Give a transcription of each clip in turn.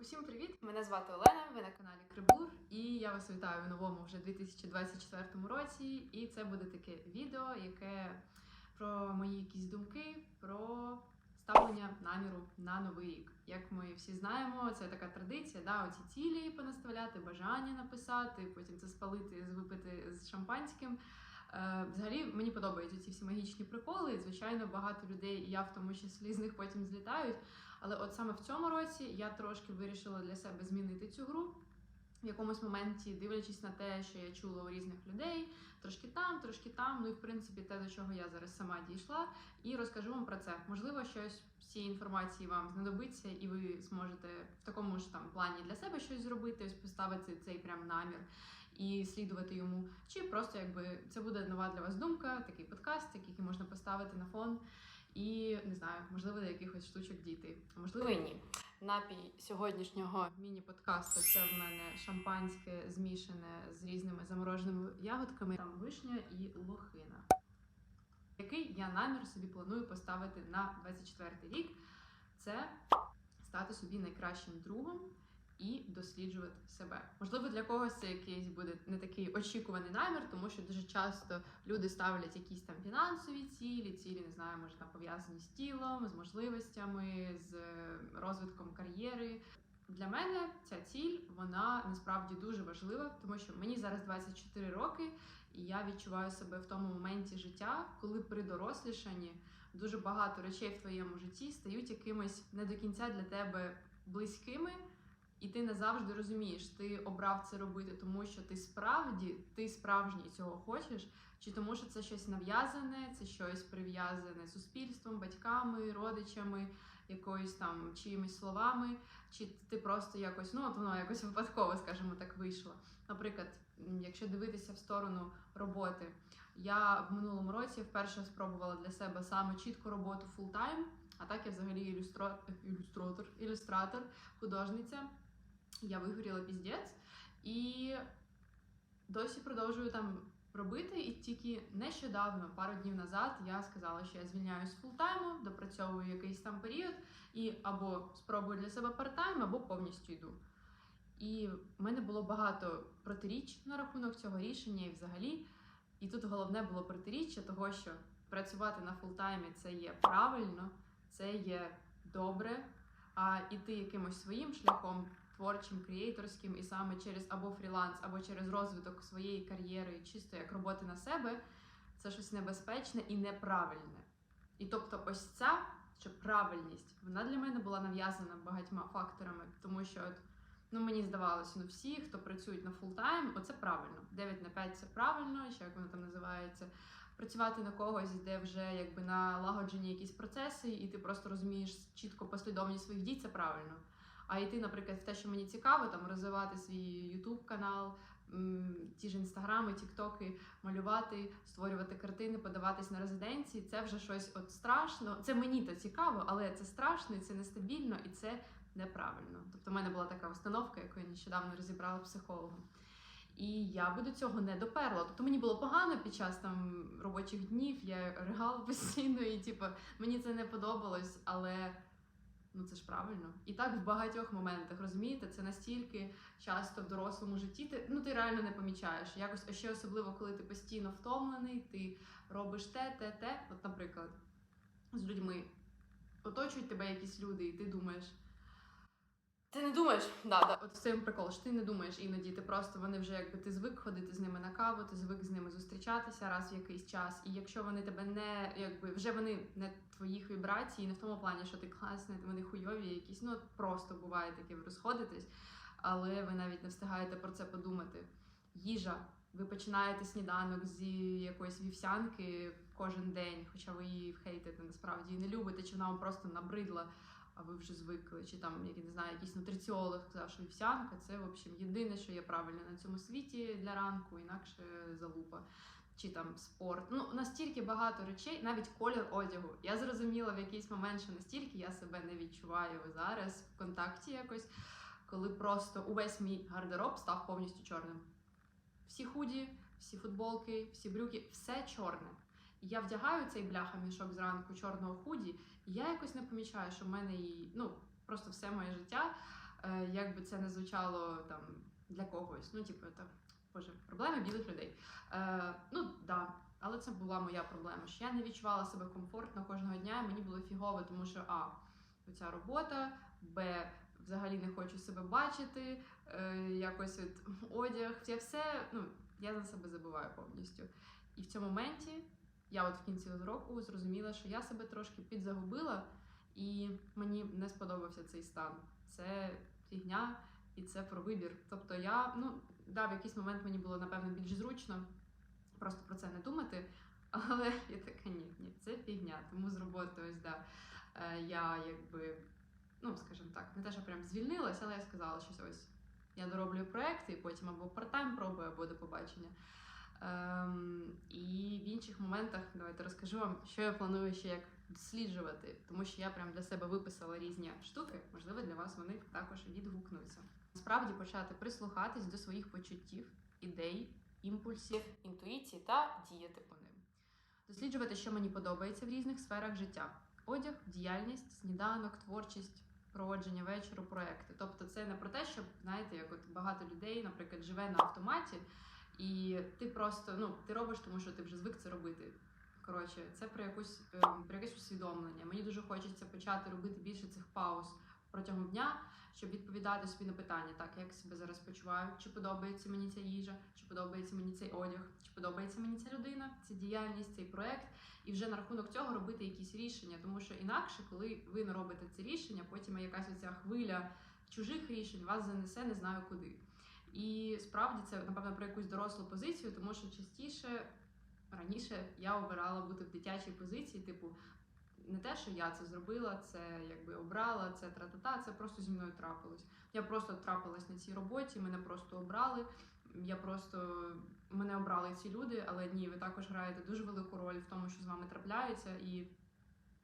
Усім привіт! Мене звати Олена. Ви на каналі Крибур, і я вас вітаю в новому вже 2024 році. І це буде таке відео, яке про мої якісь думки, про ставлення наміру на новий рік. Як ми всі знаємо, це така традиція, да, оці цілі понаставляти, бажання написати, потім це спалити, випити з шампанським. Е, Взагалі мені подобаються ці всі магічні приколи. Звичайно, багато людей, і я в тому числі з них потім злітають. Але от саме в цьому році я трошки вирішила для себе змінити цю гру. В якомусь моменті, дивлячись на те, що я чула у різних людей, трошки там, трошки там. Ну і в принципі те, до чого я зараз сама дійшла, і розкажу вам про це. Можливо, щось з цієї інформації вам знадобиться, і ви зможете в такому ж там плані для себе щось зробити, ось поставити цей прям намір і слідувати йому. Чи просто якби це буде нова для вас думка, такий подкаст, який можна поставити на фон. І не знаю, можливо, до якихось штучок дійти. Можливо, ні. Напій сьогоднішнього міні-подкасту це в мене шампанське змішане з різними замороженими ягодками. Там вишня і лохина. Який я намір собі планую поставити на 24 рік, це стати собі найкращим другом і досліджувати себе. Можливо, для когось це якийсь буде не такий очікуваний намір, тому що дуже часто люди ставлять якісь там фінансові цілі, цілі не знаю, може там пов'язані з тілом, з можливостями, з розвитком кар'єри. Для мене ця ціль вона насправді дуже важлива, тому що мені зараз 24 роки, і я відчуваю себе в тому моменті життя, коли при дорослішанні дуже багато речей в твоєму житті стають якимись не до кінця для тебе близькими. І ти не завжди розумієш, ти обрав це робити, тому що ти справді, ти справжній цього хочеш, чи тому, що це щось нав'язане, це щось прив'язане суспільством, батьками, родичами, якоюсь там чиїмись словами, чи ти просто якось, ну от воно якось випадково, скажімо так, вийшло. Наприклад, якщо дивитися в сторону роботи, я в минулому році вперше спробувала для себе саме чітку роботу фултайм, а так я взагалі ілюстро... ілюстратор, ілюстратор, художниця. Я вигоріла піздець і досі продовжую там робити. І тільки нещодавно, пару днів назад, я сказала, що я звільняюсь з фултайму, допрацьовую якийсь там період, і або спробую для себе парттайм, або повністю йду. І в мене було багато протиріч на рахунок цього рішення і взагалі. І тут головне було протиріччя того, що працювати на фултаймі це є правильно, це є добре, а іти якимось своїм шляхом творчим, креаторським, і саме через або фріланс, або через розвиток своєї кар'єри, чисто як роботи на себе, це щось небезпечне і неправильне. І тобто, ось ця що правильність, вона для мене була нав'язана багатьма факторами, тому що от, ну мені здавалося, ну всі, хто працюють на фултайм, оце правильно. 9 на 5 це правильно, ще як воно там називається. Працювати на когось, де вже якби налагоджені якісь процеси, і ти просто розумієш чітко послідовність своїх дій, це правильно. А йти, наприклад, в те, що мені цікаво, там розвивати свій YouTube канал, ті ж інстаграми, тіктоки, малювати, створювати картини, подаватись на резиденції. Це вже щось от страшно. Це мені то цікаво, але це страшно, це нестабільно, і це неправильно. Тобто, в мене була така установка, яку я нещодавно розібрала психологом. І я би до цього не доперла. Тобто мені було погано під час там робочих днів, я ригала постійно, і типу, мені це не подобалось, але ну це ж правильно. І так в багатьох моментах, розумієте, це настільки часто в дорослому житті ти ну ти реально не помічаєш. Якось а ще особливо, коли ти постійно втомлений, ти робиш те, те, те. От, наприклад, з людьми оточують тебе якісь люди, і ти думаєш. Ти не думаєш, да, да. От в прикол, що ти не думаєш іноді. Ти просто вони вже якби ти звик ходити з ними на каву, ти звик з ними зустрічатися раз в якийсь час. І якщо вони тебе не якби вже вони не твоїх вібрацій, не в тому плані, що ти класний, вони хуйові, якісь ну просто буває таке, ви розходитесь, але ви навіть не встигаєте про це подумати. Їжа. Ви починаєте сніданок з якоїсь вівсянки кожен день, хоча ви її хейтите насправді і не любите, чи вона вам просто набридла а ви вже звикли, чи там, я не знаю, якийсь нутриціолог сказав, що вівсянка це в общем єдине, що є правильне на цьому світі для ранку, інакше залупа. Чи там спорт. Ну настільки багато речей, навіть колір одягу. Я зрозуміла в якийсь момент, що настільки я себе не відчуваю зараз в контакті якось, коли просто увесь мій гардероб став повністю чорним. Всі худі, всі футболки, всі брюки, все чорне. Я вдягаю цей бляха-мішок зранку чорного худі, і я якось не помічаю, що в мене і ну просто все моє життя Е, як би це не звучало там для когось. Ну, типу, так, боже, проблеми білих людей. Е, ну, да. Але це була моя проблема, що я не відчувала себе комфортно кожного дня, і мені було фігово, тому що А, ця робота, Б, взагалі не хочу себе бачити, е, якось от одяг, я все, ну, я за себе забуваю повністю. І в цьому моменті я от в кінці року зрозуміла, що я себе трошки підзагубила, і мені не сподобався цей стан. Це фігня, і це про вибір. Тобто я, ну, да, в якийсь момент мені було напевно більш зручно просто про це не думати. Але я така ні, ні, це фігня. Тому з роботи ось да. е, Я якби, ну скажімо так, не те, що прям звільнилась, але я сказала, що ось я дороблюю проекти, і потім або парт-тайм пробую, або до побачення. Ем, і в інших моментах давайте розкажу вам, що я планую ще як досліджувати, тому що я прям для себе виписала різні штуки. Можливо, для вас вони також відгукнуться. Справді почати прислухатись до своїх почуттів, ідей, імпульсів, інтуїції та діяти по ним. Досліджувати, що мені подобається в різних сферах життя: одяг, діяльність, сніданок, творчість, проводження вечору, проекти. Тобто, це не про те, що знаєте, як от багато людей, наприклад, живе на автоматі, і ти просто ну ти робиш, тому що ти вже звик це робити. Коротше, це про якусь ем, про якесь усвідомлення. Мені дуже хочеться почати робити більше цих пауз протягом дня, щоб відповідати собі на питання, так як себе зараз почуваю, чи подобається мені ця їжа, чи подобається мені цей одяг, чи подобається мені ця людина, ця діяльність, цей проект, і вже на рахунок цього робити якісь рішення, тому що інакше, коли ви не робите це рішення, потім якась оця хвиля чужих рішень вас занесе, не знаю куди. І справді це напевно про якусь дорослу позицію, тому що частіше раніше я обирала бути в дитячій позиції, типу. Не те, що я це зробила, це якби обрала, це тра-та-та, це просто зі мною трапилось. Я просто трапилась на цій роботі, мене просто обрали. Я просто мене обрали ці люди, але ні, ви також граєте дуже велику роль в тому, що з вами трапляється, і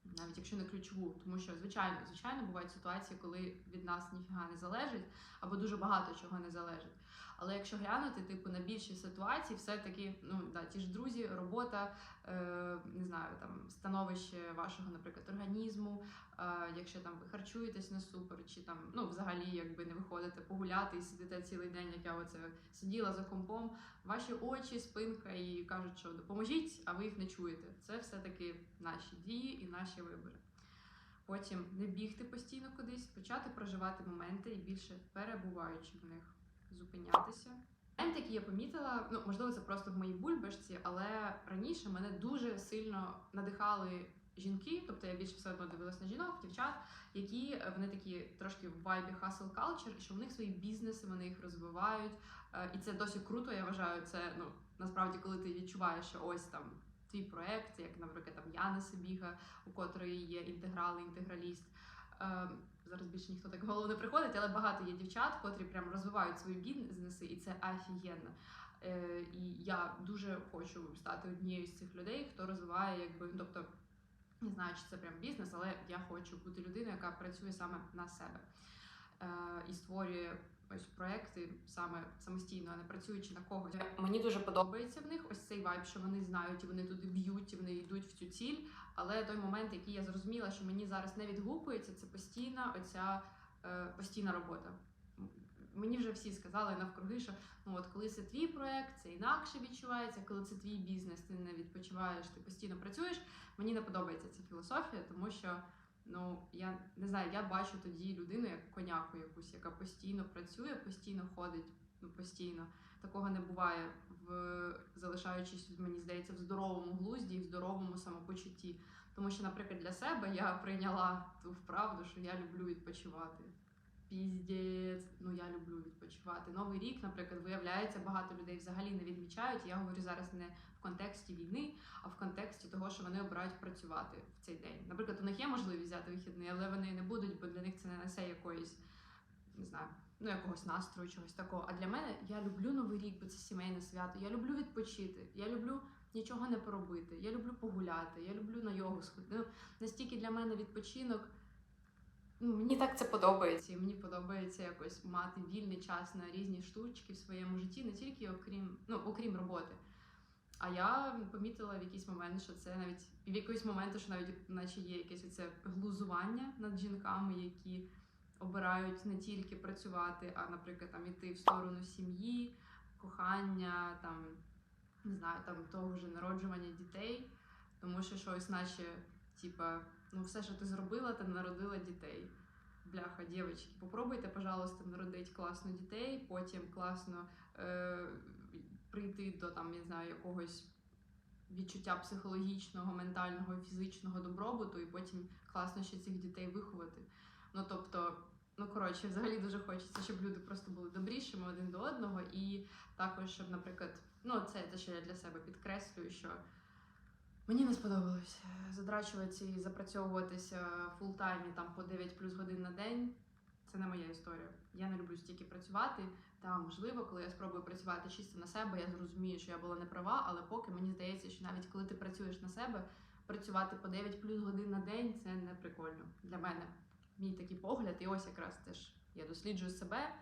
навіть якщо не ключову, тому що звичайно, звичайно, бувають ситуації, коли від нас ніфіга не залежить, або дуже багато чого не залежить. Але якщо глянути, типу, на більшість ситуацій, все-таки ну да, ті ж друзі, робота, е, не знаю, там становище вашого, наприклад, організму, е, якщо там ви харчуєтесь не супер, чи там ну взагалі якби не виходите погуляти і сидите цілий день, як я оце сиділа за компом, ваші очі, спинка і кажуть, що допоможіть, а ви їх не чуєте. Це все-таки наші дії і наші вибори. Потім не бігти постійно кудись, почати проживати моменти і більше перебуваючи в них зупинятися. Який я помітила, ну можливо, це просто в моїй бульбашці, але раніше мене дуже сильно надихали жінки, тобто я більше все одно дивилась на жінок, дівчат, які е, вони такі трошки в вайбі hustle culture, що в них свої бізнеси, вони їх розвивають, Е, і це досить круто. Я вважаю, це ну насправді, коли ти відчуваєш, що ось там твій проект, як, наприклад, там Яна Сибіга, у котрої є інтеграл, інтеграліст. Зараз більше ніхто так в голову не приходить, але багато є дівчат, котрі прям розвивають свої бізнеси, і це офігенно. Е, і я дуже хочу стати однією з цих людей, хто розвиває, якби ну, тобто. Не знаю, чи це прям бізнес, але я хочу бути людиною, яка працює саме на себе е, і створює ось проекти саме самостійно, а не працюючи на когось. Мені дуже подобається в них ось цей вайб, що вони знають, і вони туди б'ють, вони йдуть в цю ціль. Але той момент, який я зрозуміла, що мені зараз не відгукується, це постійна оця е, постійна робота. Мені вже всі сказали навкруги, що ну от коли це твій проект, це інакше відчувається. Коли це твій бізнес, ти не відпочиваєш, ти постійно працюєш. Мені не подобається ця філософія, тому що ну я не знаю, я бачу тоді людину як коняку якусь, яка постійно працює, постійно ходить, ну постійно. Такого не буває в залишаючись, мені здається, в здоровому глузді і в здоровому самопочутті. Тому що, наприклад, для себе я прийняла ту вправду, що я люблю відпочивати. Піздець, ну я люблю відпочивати. Новий рік, наприклад, виявляється, багато людей взагалі не відмічають. Я говорю зараз не в контексті війни, а в контексті того, що вони обирають працювати в цей день. Наприклад, у них є можливість взяти вихідний, але вони не будуть, бо для них це не несе якоїсь, не знаю, ну якогось настрою, чогось такого. А для мене я люблю новий рік, бо це сімейне свято. Я люблю відпочити. Я люблю нічого не поробити. Я люблю погуляти. Я люблю на йогу сходити. Ну, настільки для мене відпочинок. Ну, мені так це подобається, і мені подобається якось мати вільний час на різні штучки в своєму житті, не тільки окрім, ну, окрім роботи. А я помітила в якийсь момент, що це навіть в якийсь момент, що навіть наче є якесь оце глузування над жінками, які обирають не тільки працювати, а, наприклад, там іти в сторону сім'ї, кохання, там не знаю, там того вже народжування дітей, тому що щось, наче, типа, ну все, що ти зробила, ти народила дітей. Бляха, дівчатки, попробуйте, пожалуйста, народити класно дітей, потім класно е, прийти до там, я знаю, якогось відчуття психологічного, ментального, фізичного добробуту, і потім класно ще цих дітей виховати. Ну тобто, ну коротше, взагалі дуже хочеться, щоб люди просто були добрішими один до одного, і також, щоб, наприклад, ну це те, що я для себе підкреслюю, що мені не сподобалось е, задрачуватися і запрацьовуватися фултаймі там по 9 плюс годин на день. Це не моя історія. Я не люблю стільки працювати. Та можливо, коли я спробую працювати чисто на себе, я зрозумію, що я була не права, але поки мені здається, що навіть коли ти працюєш на себе, працювати по 9 плюс годин на день це не прикольно для мене. Мій такий погляд, і ось якраз теж я досліджую себе.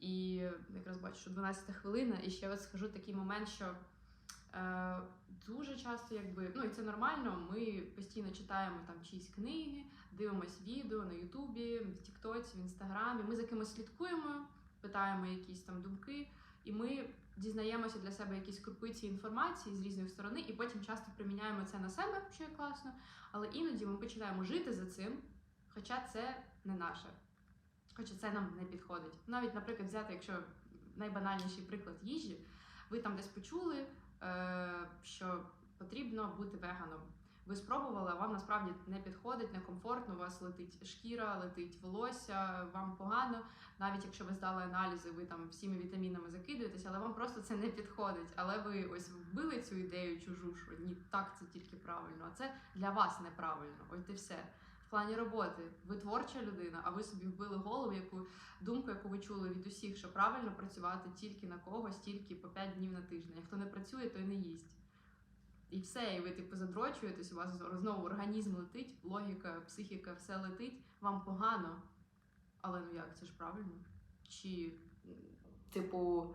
І якраз бачу, що 12 хвилина, і ще от скажу такий момент, що дуже часто, якби, ну і це нормально, ми постійно читаємо там чиїсь книги, дивимось відео на Ютубі, в Тіктоці, в Інстаграмі. Ми за кимось слідкуємо, питаємо якісь там думки, і ми дізнаємося для себе якісь крупиці інформації з різних сторон, і потім часто приміняємо це на себе, що є класно. Але іноді ми починаємо жити за цим, хоча це не наше. Хоча це нам не підходить. Навіть, наприклад, взяти, якщо найбанальніший приклад їжі, ви там десь почули, е, що потрібно бути веганом. Ви спробували, а вам насправді не підходить, некомфортно, у вас летить шкіра, летить волосся, вам погано. Навіть якщо ви здали аналізи, ви там всіми вітамінами закидуєтесь, але вам просто це не підходить. Але ви ось вбили цю ідею чужу, що ні, так це тільки правильно, а це для вас неправильно. Ось і все. В плані роботи ви творча людина, а ви собі вбили голову, яку думку, яку ви чули від усіх, що правильно працювати тільки на когось, тільки по 5 днів на тиждень. А хто не працює, той не їсть. І все, і ви типу задрочуєтесь, у вас знову організм летить, логіка, психіка, все летить, вам погано. Але ну як, це ж правильно? Чи, типу,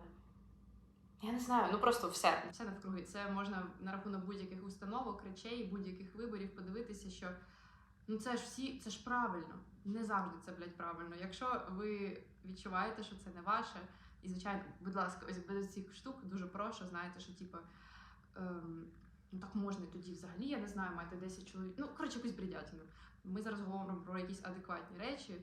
я не знаю, ну просто все. Все навкруги. Це можна на рахунок будь-яких установок, речей, будь-яких виборів подивитися, що ну це ж всі, це ж правильно. Не завжди це, блядь, правильно. Якщо ви відчуваєте, що це не ваше, і звичайно, будь ласка, ось без цих штук дуже прошу, знаєте, що типу. Ем, Ну так можна тоді взагалі, я не знаю, маєте 10 чоловік. Ну, коротше, якусь бредятину. Ми зараз говоримо про якісь адекватні речі,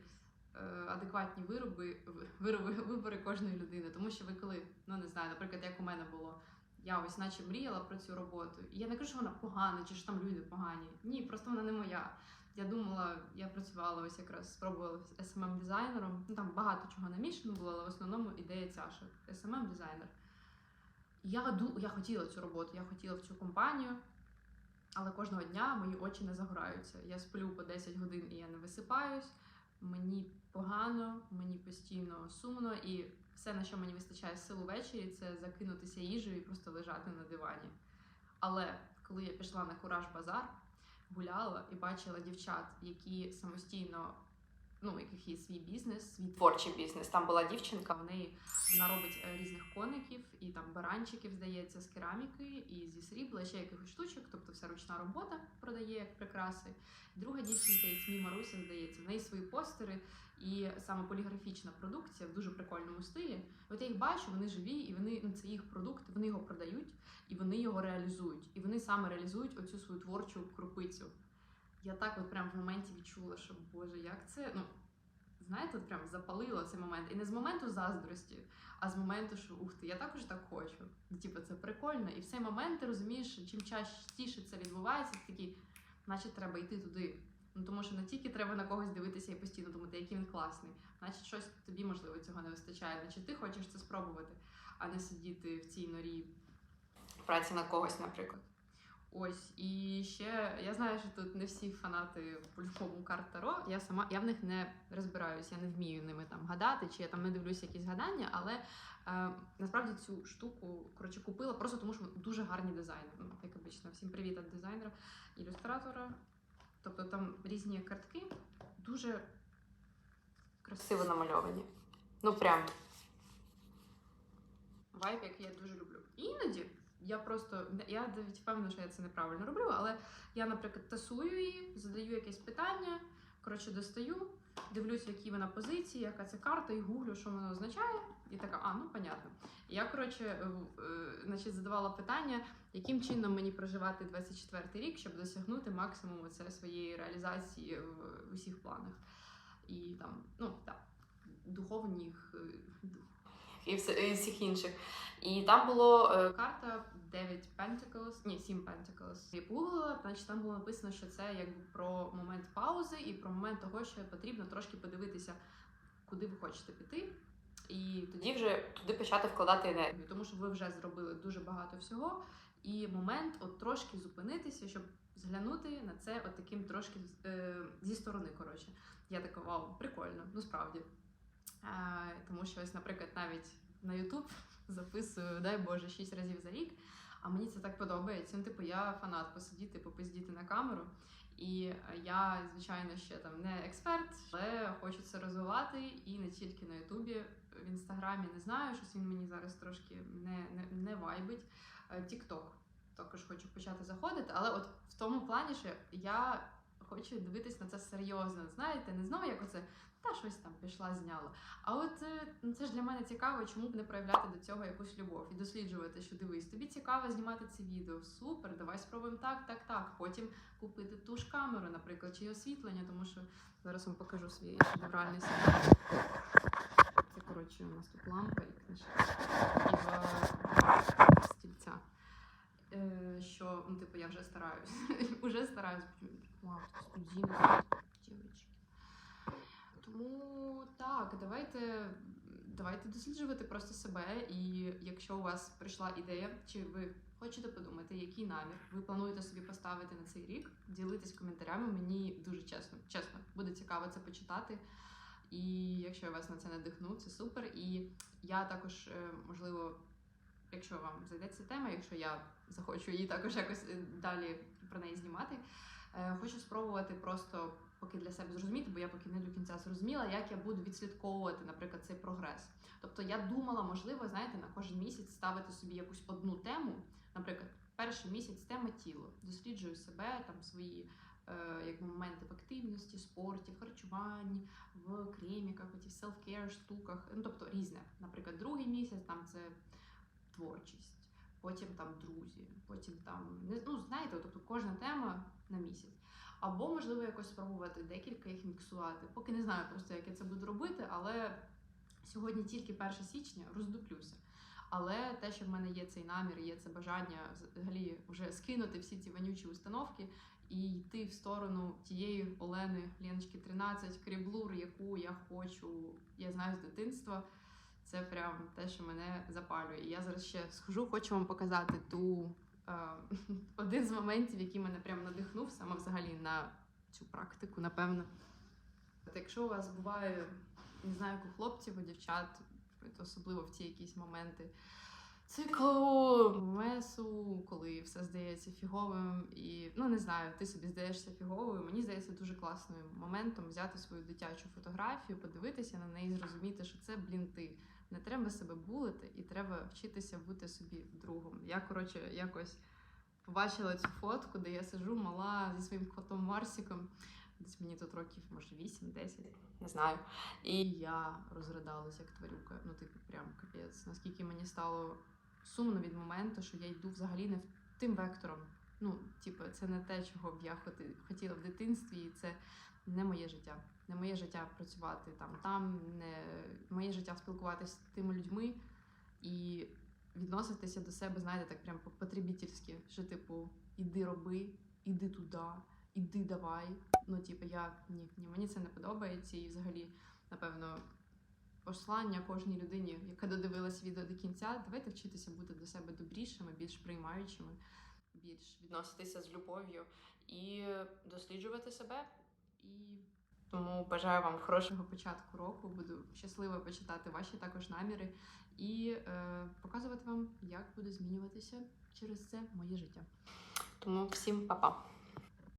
е, адекватні вироби, вироби, вибори кожної людини. Тому що ви коли, ну не знаю, наприклад, як у мене було, я ось наче мріяла про цю роботу. І я не кажу, що вона погана, чи що там люди погані. Ні, просто вона не моя. Я думала, я працювала ось якраз спробувала smm дизайнером. Ну там багато чого намішано було, але в основному ідея ця, що smm дизайнер я, я хотіла цю роботу, я хотіла в цю компанію, але кожного дня мої очі не загораються. Я сплю по 10 годин і я не висипаюсь. Мені погано, мені постійно сумно, і все, на що мені вистачає сил ввечері, це закинутися їжею і просто лежати на дивані. Але коли я пішла на кураж базар, гуляла і бачила дівчат, які самостійно, ну, у яких є свій бізнес, свій творчий бізнес. Там була дівчинка, в неї вона робить е, різних коників і там баранчиків, здається, з кераміки і зі срібла, ще якихось штучок, тобто вся ручна робота продає як прикраси. Друга дівчинка, і Ітьмі Маруся, здається, в неї свої постери і саме поліграфічна продукція в дуже прикольному стилі. От я їх бачу, вони живі, і вони ну, це їх продукт, вони його продають і вони його реалізують. І вони саме реалізують оцю свою творчу крупицю. Я так от прям в моменті відчула, що Боже, як це ну. Знаєте, от прям запалило цей момент. І не з моменту заздрості, а з моменту, що ух ти, я також так хочу. Ну, типу, це прикольно. І в цей момент ти розумієш, чим частіше це відбувається, ти такий, значить, треба йти туди. Ну тому що не тільки треба на когось дивитися і постійно думати, який він класний, значить, щось тобі можливо цього не вистачає. Значить, ти хочеш це спробувати, а не сидіти в цій норі праці на когось, наприклад. Ось і ще я знаю, що тут не всі фанати по-любому карт Таро. Я сама я в них не розбираюсь, я не вмію ними там гадати, чи я там не дивлюся якісь гадання, але е, насправді цю штуку коротше купила просто тому, що дуже гарні дизайни. Ну, як обично, всім привіт від дизайнера, ілюстратора. Тобто там різні картки дуже красиво намальовані. Ну прям вайб, який я дуже люблю. І іноді я просто я навіть впевнена, що я це неправильно роблю, але я, наприклад, тасую її, задаю якесь питання. коротше, достаю, дивлюсь, які вона позиції, яка це карта, і гуглю, що вона означає. І така, а, ну понятно. Я, коротше, е, е, значить, задавала питання, яким чином мені проживати 24 рік, щоб досягнути максимуму це своєї реалізації в усіх планах. І там, ну так, духовних е, і, всіх інших. І там було е, карта 9 Pentacles, ні, 7 Pentacles. Я погуглила, значить там було написано, що це якби про момент паузи і про момент того, що потрібно трошки подивитися, куди ви хочете піти. І тоді вже туди почати вкладати енергію, тому що ви вже зробили дуже багато всього. І момент от трошки зупинитися, щоб зглянути на це от таким трошки е, зі сторони. Коротше, я така вау, прикольно, ну справді. Е, тому що ось, наприклад, навіть на YouTube записую, дай Боже, 6 разів за рік. А мені це так подобається. Ну, типу, я фанат посидіти, попиздіти на камеру. І е, я, звичайно, ще там не експерт, але хочу це розвивати і не тільки на Ютубі, в інстаграмі не знаю, щось він мені зараз трошки не, не, не вайбить. Тікток також хочу почати заходити, але от в тому плані, що я хочу дивитись на це серйозно. Знаєте, не знову як оце та щось там пішла, зняла. А от е, ну, це ж для мене цікаво, чому б не проявляти до цього якусь любов і досліджувати, що дивись, тобі цікаво знімати це відео. Супер, давай спробуємо так, так, так. Потім купити ту ж камеру, наприклад, чи освітлення, тому що зараз вам покажу свій шедевральний сайт. Це коротше у нас тут лампа і книжка. І стільця. Е, що, ну, типу, я вже стараюсь. Уже стараюсь. Вау, студійно. Тому так, давайте, давайте досліджувати просто себе. І якщо у вас прийшла ідея, чи ви хочете подумати, який намір ви плануєте собі поставити на цей рік, ділитесь коментарями. Мені дуже чесно, чесно, буде цікаво це почитати. І якщо я вас на це надихну, це супер. І я також, е, можливо, якщо вам зайде ця тема, якщо я захочу її також якось е, далі про неї знімати, е, хочу спробувати просто поки для себе зрозуміти, бо я поки не до кінця зрозуміла, як я буду відслідковувати, наприклад, цей прогрес. Тобто я думала, можливо, знаєте, на кожен місяць ставити собі якусь одну тему. Наприклад, перший місяць тема тіло. Досліджую себе, там свої е, якби, моменти в активності, спорті, в харчуванні, в креміках, в селф-кер штуках. Ну, тобто різне. Наприклад, другий місяць там це творчість, потім там друзі, потім там ну знаєте, тобто кожна тема на місяць. Або можливо якось спробувати декілька їх міксувати. Поки не знаю просто, як я це буду робити, але сьогодні тільки 1 січня роздуплюся. Але те, що в мене є цей намір, є це бажання взагалі вже скинути всі ці вонючі установки і йти в сторону тієї Олени Леночки 13 Кріблур, яку я хочу, я знаю з дитинства. Це прям те, що мене запалює. І я зараз ще схожу, хочу вам показати ту один з моментів, який мене прям надихнув саме взагалі на цю практику, напевно. От якщо у вас буває, не знаю, як у хлопців, у дівчат, особливо в ці якісь моменти циклу, месу, коли все здається фіговим, і ну не знаю, ти собі здаєшся фіговою. Мені здається дуже класним моментом взяти свою дитячу фотографію, подивитися на неї, зрозуміти, що це блін ти. Не треба себе булити, і треба вчитися бути собі другом. Я коротше якось побачила цю фотку, де я сижу мала зі своїм котом Марсіком. Десь мені тут років, може, 8-10, не знаю. І я розридалася як тварюка. Ну, типу, прям капець. Наскільки мені стало сумно від моменту, що я йду взагалі не тим вектором. Ну, типу, це не те, чого б я хотіла в дитинстві, і це не моє життя. Не моє життя працювати там, там, не моє життя спілкуватися з тими людьми і відноситися до себе, знаєте, так прям по-потребітельськи, що, типу, іди роби, іди туди, іди давай. Ну, типу, я ні, ні, мені це не подобається. І взагалі, напевно, послання кожній людині, яка додивилась відео до кінця, давайте вчитися бути до себе добрішими, більш приймаючими, більш відноситися з любов'ю і досліджувати себе. І тому бажаю вам хорошого початку року. Буду щаслива почитати ваші також наміри і е, показувати вам, як буде змінюватися через це моє життя. Тому всім па-па!